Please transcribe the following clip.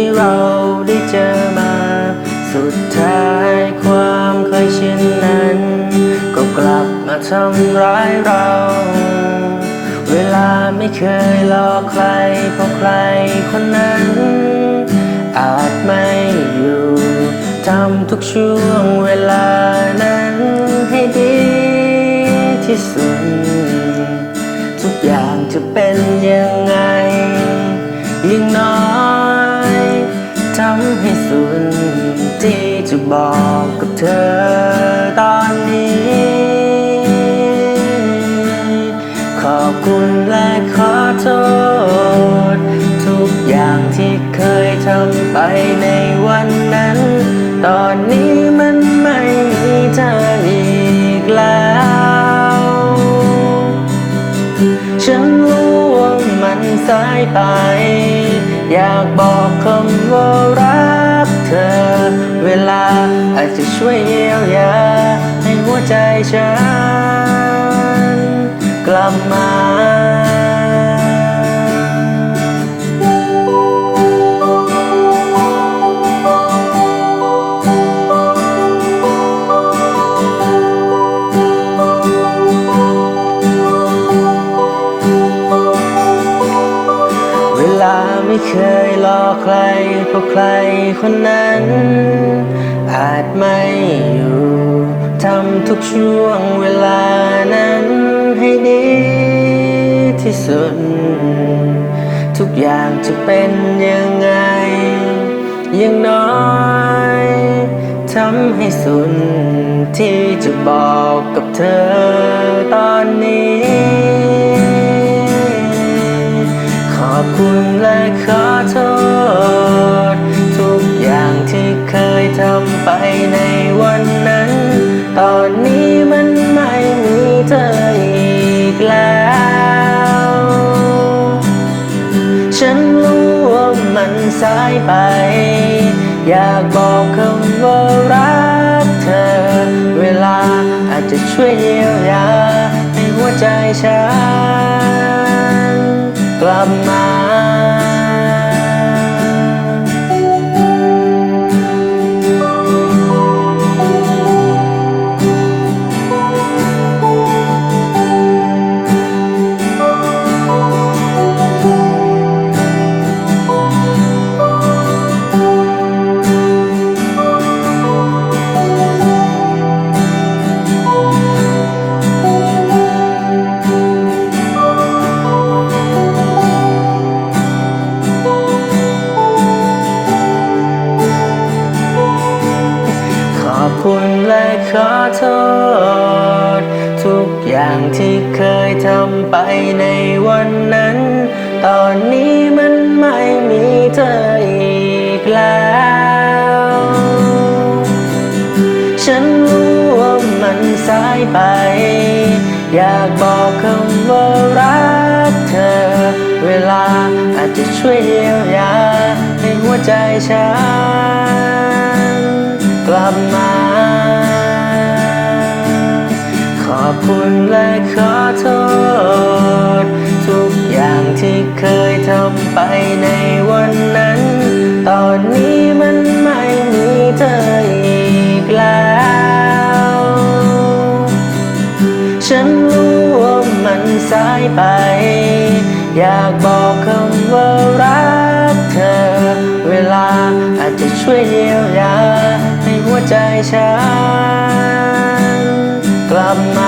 ที่เราได้เจอมา สุดท้ายความเคยชินนั้น ก็กลับมาทำร้ายเรา เวลาไม่เคยหลอกใครเพราะใครคนนั้น อาจไม่อยู่ทำทุกช่วงเวลานั้นให้ดีที่สุด ทุกอย่างจะเป็นยังไงยิ่งน้อย ให้สุดที่จะบอกกับเธอตอนนี้ ขอบคุณและขอโทษ ทุกอย่างที่เคยทำไปในวันนั้น ตอนนี้มันไม่มีเธออีกแล้ว ฉันรู้ว่ามันสายไป อยากบอกคำว่ารัก เธอ เวลาอาจจะช่วยเยียวยาในหัวใจฉัน เคยรอใครเพราะใครคนนั้น อาจไม่อยู่ทำทุกช่วงเวลานั้นให้ดีที่สุด ทุกอย่างจะเป็นยังไงยังน้อยทำให้สุดที่จะบอกกับเธอตอน ฉันรู้ว่ามันสายไป อยากบอกคำว่ารักเธอ เวลาอาจจะช่วยเยียวยาในหัวใจฉันกลับมา ที่เคยทำไปในวันนั้น ตอนนี้มันไม่มีเธออีกแล้ว ฉันรู้ว่ามันสายไป อยากบอกคำว่ารักเธอ เวลาอาจจะช่วยเยียวยาให้หัวใจฉัน กลับมา อบคุณและขอโทษ ทุกอย่างที่เคยทำไปในวันนั้น ตอนนี้มันไม่มีเธออีกแล้ว ฉันรู้ว่ามันสายไป อยากบอกคำว่ารักเธอ เวลาอาจจะช่วยเยียวยาให้หัวใจฉัน กลับมา